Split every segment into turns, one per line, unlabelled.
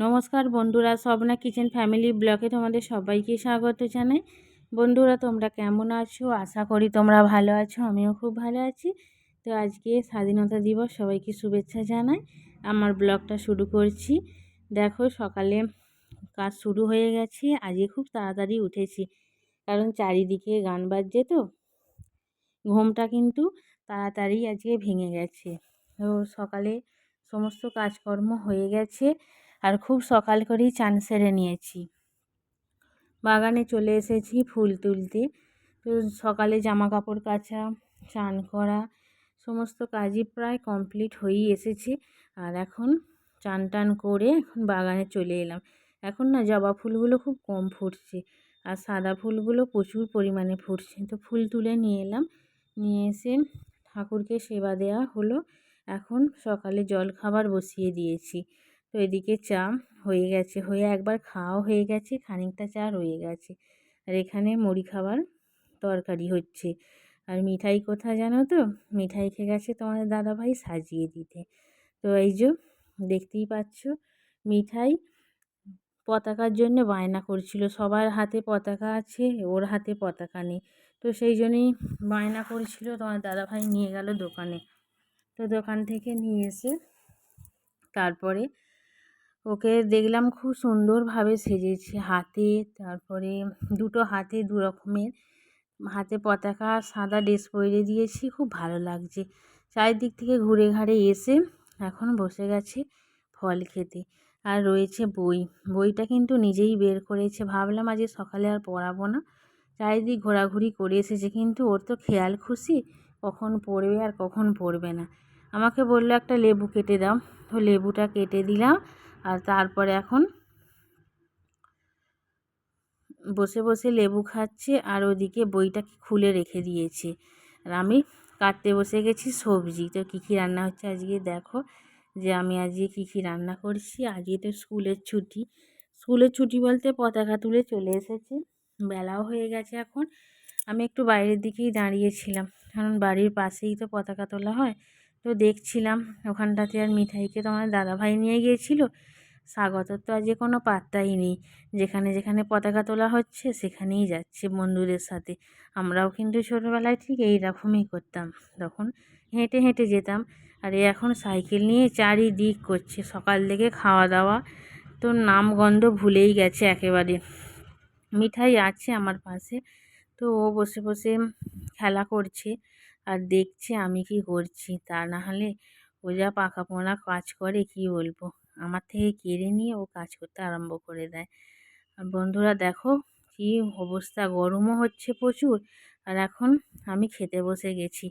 নমস্কার বন্ধুরা, Swapna kitchen family ব্লকে তোমাদের সবাইকে স্বাগত জানাই। বন্ধুরা, তোমরা কেমন আছো? আশা করি তোমরা ভালো আছো, আমিও খুব ভালো আছি। তো আজকে স্বাধীনতা দিবস, সবাইকে শুভেচ্ছা জানাই। আমার ব্লগটা শুরু করছি। দেখো, সকালে কাজ শুরু হয়ে গেছে, আজকে খুব তাড়াতাড়ি উঠেছি। কারণ চারিদিকে গান বাজছে তো, ঘুমটা কিন্তু তাড়াতাড়ি আজকে ভেঙে গেছে। তো সকালে সমস্ত কাজকর্ম হয়ে গেছে। আর খুব সকাল করেই চান সেরে নিয়েছি। বাগানে চলে এসেছি ফুল তুলতে। তো সকালে জামা কাপড় কাচা, চান করা, সমস্ত কাজই প্রায় কমপ্লিট হয়েই এসেছে। আর এখন চান টান করে এখন বাগানে চলে এলাম। এখন না জবা ফুলগুলো খুব কম ফুটছে আর সাদা ফুলগুলো প্রচুর পরিমাণে ফুটছে। তো ফুল তুলে নিয়ে এলাম। নিয়ে এসে ঠাকুরকে সেবা দেওয়া হলো। এখন সকালে জল খাবার বসিয়ে দিয়েছি। তো এদিকে চা হয়ে গেছে, হয়ে একবার খাওয়াও হয়ে গেছে, খানিকটা চা রয়ে গেছে। আর এখানে মুড়ি খাবার তরকারি হচ্ছে। আর মিঠাই কোথায় জানো তো? মিঠাই খেয়ে গেছে তোমাদের দাদাভাই সাজিয়ে দিতে। তো এই যে দেখতেই পাচ্ছ, মিঠাই পতাকার জন্য বায়না করছিল। সবার হাতে পতাকা আছে, ওর হাতে পতাকা নেই। তো সেই জন্যই বায়না করছিল, তোমার দাদাভাই নিয়ে গেল দোকানে। তো দোকান থেকে নিয়ে এসে তারপরে ওকে দেখলাম খুব সুন্দরভাবে সেজেছে হাতে, তারপরে দুটো হাতে দু রকমের। হাতে পতাকা, সাদা ড্রেস পরিয়ে দিয়েছি, খুব ভালো লাগছে। চারিদিক থেকে ঘুরে ঘাড়ে এসে এখন বসে গেছে ফল খেতে। আর রয়েছে বই। বইটা কিন্তু নিজেই বের করেছে। ভাবলাম আজ সকালে আর পড়াবো না। চারিদিক ঘোরাঘুরি করে এসেছে, কিন্তু ওর তো খেয়াল খুশি, কখন পড়বে আর কখন পড়বে না। আমাকে বলল, একটা লেবু কেটে দাও। তো লেবুটা কেটে দিলাম। আর তারপরে এখন বসে বসে লেবু খাচ্ছে আর ওদিকে বইটা খুলে রেখে দিয়েছে। আর আমি কাটতে বসে গেছি সবজি। তো কী কী রান্না হচ্ছে আজকে দেখো। যে আমি আজকে কী কী রান্না করছি। আজকে তো স্কুলের ছুটি। স্কুলের ছুটি বলতে পতাকা তুলে চলে এসেছে। বেলাও হয়ে গেছে এখন। আমি একটু বাইরের দিকেই দাঁড়িয়েছিলাম। কারণ বাড়ির পাশেই তো পতাকা তোলা হয়। তো দেখছিলাম ওখানটাতে আর মিঠাইকে তো আমার দাদাভাই নিয়ে গিয়েছিল। স্বাগতর তো আজকে কোনো পাত্তাই নেই। যেখানে যেখানে পতাকা তোলা হচ্ছে সেখানেই যাচ্ছে বন্ধুদের সাথে। আমরাও কিন্তু ছোটোবেলায় ঠিক এই রকমই করতাম। তখন হেঁটে হেঁটে যেতাম। আর এখন সাইকেল নিয়ে চারিদিক করছে। সকাল থেকে খাওয়া দাওয়া তো নাম গন্ধ ভুলেই গেছে একেবারে। মিঠাই আছে আমার পাশে। তো ও বসে বসে খেলা করছে। আর দেখছে আমি কি করছি? তা না হলে ও যা পাকা পোনা কাজ করে, কি বলব? আমার থেকে কেড়ে নিয়ে ও কাজ করতে আরম্ভ করে দেয়। আর বন্ধুরা দেখো, কি অবস্থা! গরমও হচ্ছে প্রচুর। আর এখন আমি খেতে বসে গেছি।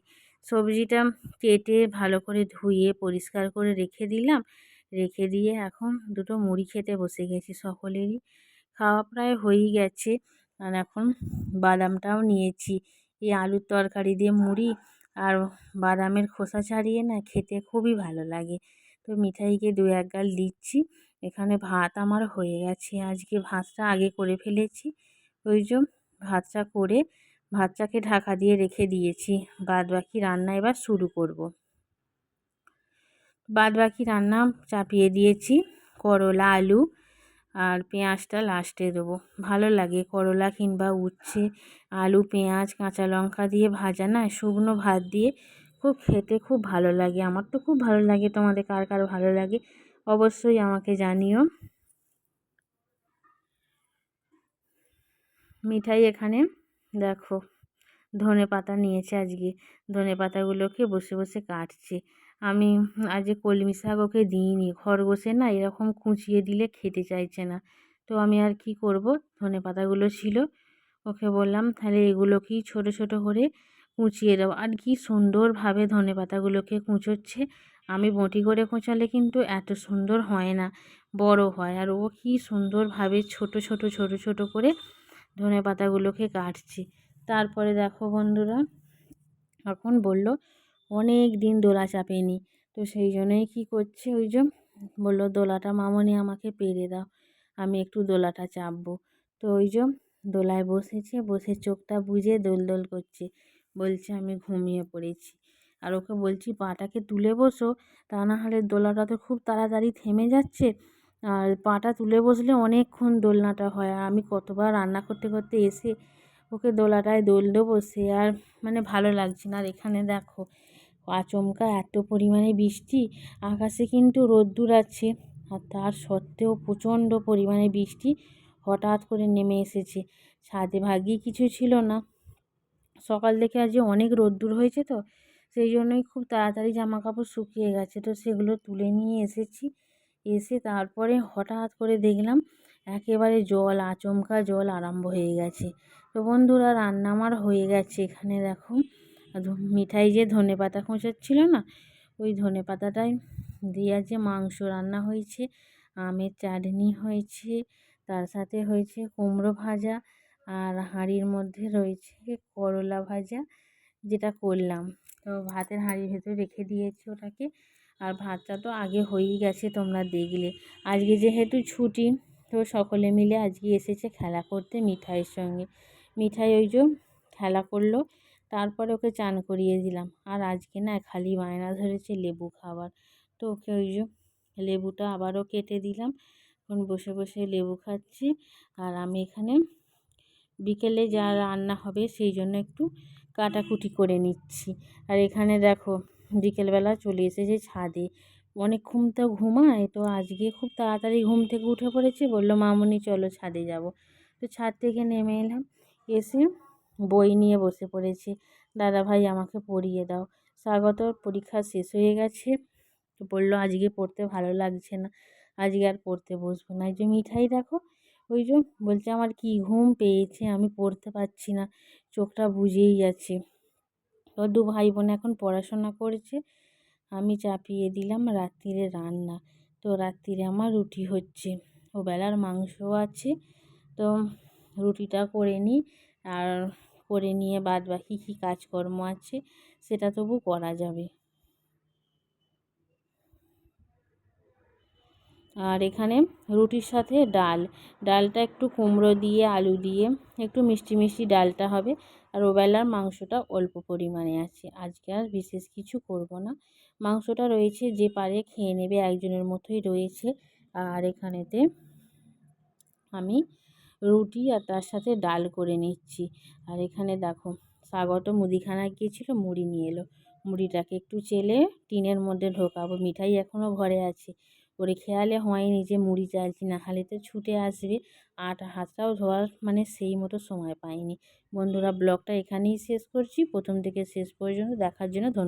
সবজিটা কেটে ভালো করে ধুয়ে, পরিষ্কার করে রেখে দিলাম। রেখে দিয়ে এখন দুটো মুড়ি খেতে বসে গেছি সকলেরই। খাওয়া প্রায় হয়েই গেছে। আর এখন বাদামটাও নিয়েছি। এই আলুর তরকারি দিয়ে মুড়ি আর বাদামের খোসা ছাড়িয়ে না খেতে খুবই ভালো লাগে। তো মিঠাইকে দু এক গাল দিচ্ছি। এখানে ভাত আমার হয়ে গেছে। আজকে ভাতটা আগে করে ফেলেছি। ওই জন্য ভাতটা করে ভাতটাকে ঢাকা দিয়ে রেখে দিয়েছি। বাদ বাকি রান্না এবার শুরু করব। বাদ বাকি রান্না চাপিয়ে দিয়েছি। করলা, আলু আর পেঁয়াজটা লাস্টে দেবো। ভালো লাগে করলা কিংবা উচ্ছে, আলু, পেঁয়াজ, কাঁচা লঙ্কা দিয়ে ভাজা না, শুকনো ভাত দিয়ে খুব খেতে খুব ভালো লাগে। আমার তো খুব ভালো লাগে। তোমাদের কার কার ভালো লাগে অবশ্যই আমাকে জানিও। মিঠাই এখানে, দেখো। ধনে পাতা নিয়েছে আজকে। ধনে পাতাগুলোকে বসে বসে কাটছে। আমি আজকে কলমি শাক ওকে দিইনি। খরগোশে না এরকম কুচিয়ে দিলে খেতে চাইছে না। তো আমি আর কি করব? ধনে পাতাগুলো ছিল। ওকে বললাম, তাহলে এগুলোকেই ছোটো ছোটো করে কুচিয়ে দেবো আর কি সুন্দরভাবে ধনে পাতাগুলোকে কুঁচোচ্ছে। আমি বঁটি করে কোঁচালে কিন্তু এত সুন্দর হয় না, বড় হয়। আর ও কি সুন্দরভাবে ছোট ছোট ছোট ছোট করে ধনে পাতাগুলোকে কাটছে। তারপরে দেখো বন্ধুরা এখন বলল, অনেক দিন দোলা চাপেনি। তো সেই জন্যই কী করছে ওই যে বলল, দোলাটা মামনি আমাকে পেরে দাও, আমি একটু দোলাটা চাপবো। তো ওই যে দোলায় বসেছে, বসে চোখটা বুঝে দোল দোল করছে, বলছে, আমি ঘুমিয়ে পড়েছি। আর ওকে বলছি, পাটাকে তুলে বসো, তা না হলে দোলাটা তো খুব তাড়াতাড়ি থেমে যাচ্ছে, আর পাটা তুলে বসলে অনেকক্ষণ দোলনাটা হয়। আর আমি কতবার রান্না করতে করতে এসে ওকে দোলাটায় দোল দেবো, সে আর মানে ভালো লাগছে না। আর এখানে দেখো, আচমকা এত পরিমাণে বৃষ্টি, আকাশে কিন্তু রোদ্দুর আছে। আর তার সত্ত্বেও প্রচণ্ড পরিমাণে বৃষ্টি হঠাৎ করে নেমে এসেছে। ছাদে ভাগ্যে কিছু ছিল না। সকাল থেকে আজ অনেক রোদ্দুর হয়েছে তো, সেই জন্যই খুব তাড়াতাড়ি জামা কাপড় শুকিয়ে গেছে। তো সেগুলো তুলে নিয়ে এসেছি। এসে তারপরে হঠাৎ করে দেখলাম একেবারে জল, আচমকা জল আরম্ভ হয়ে গেছে। তো বন্ধুরা, রান্না আমার হয়ে গেছে এখানে, দেখো। মিঠাই যে ধনে পাতা খোঁচাচ্ছিল না, ওই ধনে পাতাটাই দিয়ে যে মাংস রান্না হয়েছে, আমের চাটনি হয়েছে, তার সাথে হয়েছে কুমড়ো ভাজা আর হাঁড়ির মধ্যে রয়েছে করলা ভাজা, যেটা করলাম। তো ভাতের হাঁড়ির ভেতরে রেখে দিয়েছি ওটাকে। আর ভাতটা তো আগে হয়েই গেছে তোমরা দেখলে। আজকে যেহেতু ছুটি তো সকলে মিলে আজকে এসেছে খেলা করতে মিঠাইয়ের সঙ্গে। মিঠাই ওই যে খেলা করল, তারপরে ওকে চান করিয়ে দিলাম। আর আজকে না খালি বায়না ধরেছে লেবু খাবার। তো ওকে ওই যে লেবুটা আবারও কেটে দিলাম। এখন বসে বসে লেবু খাচ্ছি। আর আমি এখানে বিকেলে যা রান্না হবে সেই জন্য একটু কাটাকুটি করে নিচ্ছি। আর এখানে দেখো বিকেলবেলা চলে এসেছে ছাদে। অনেকক্ষণ তো ঘুমায়, তো আজকে খুব তাড়াতাড়ি ঘুম থেকে উঠে পড়েছে, বলল, মামুনি, চলো ছাদে যাব। তো ছাদ থেকে নেমে এলাম, এসে বই নিয়ে বসে পড়েছে, দাদা ভাই, আমাকে পড়িয়ে দাও। স্বাগত, পরীক্ষা শেষ হয়ে গেছে। তো বলল, আজকে পড়তে ভালো লাগছে না, আজকে আর পড়তে বসবো না। এই যে মিঠাই দেখো, ওই যে বলছে, আমার কি ঘুম পেয়েছে, আমি পড়তে পারছি না, চোখটা বুঝেই যাচ্ছে। তো দু ভাই বোন এখন পড়াশোনা করেছে আমি চাপিয়ে দিলাম রাত্রিরে রান্না। তো রাত্রিরে আমার রুটি হচ্ছে। ও বেলার মাংসও আছে। তো রুটিটা করে নিই। আর করে নিয়ে বাদ বাকি কী কাজকর্ম আছে, সেটা তবু করা যাবে। আর এখানে রুটির সাথে ডাল। ডালটা একটু কুমড়ো দিয়ে, আলু দিয়ে, একটু মিষ্টি মিষ্টি ডালটা হবে। আর ওবেলার মাংসটা অল্প পরিমাণে আছে। আজকে আর বিশেষ কিছু করব না। মাংসটা রয়েছে, যে পারে খেয়ে নেবে একজনের মতোই রয়েছে। আর এখানেতে আমি রুটি আর তার সাথে ডাল করে নিচ্ছি। আর এখানে দেখো স্বাগত মুদিখানা গিয়েছিল, মুড়ি নিয়ে এলো। মুড়িটাকে একটু চেলে টিনের মধ্যে ঢোকাবো। মিঠাই এখনও ঘরে আছে। ওরে খেয়ালে হয়নি যে মুড়ি চাইছি না হলে তো ছুটে আসবে। আর হাতটাও ধোয়ার মানে সেই মতো সময় পাইনি। বন্ধুরা, ব্লগটা এখানেই শেষ করছি। প্রথম থেকে শেষ পর্যন্ত দেখার জন্য ধন্যবাদ।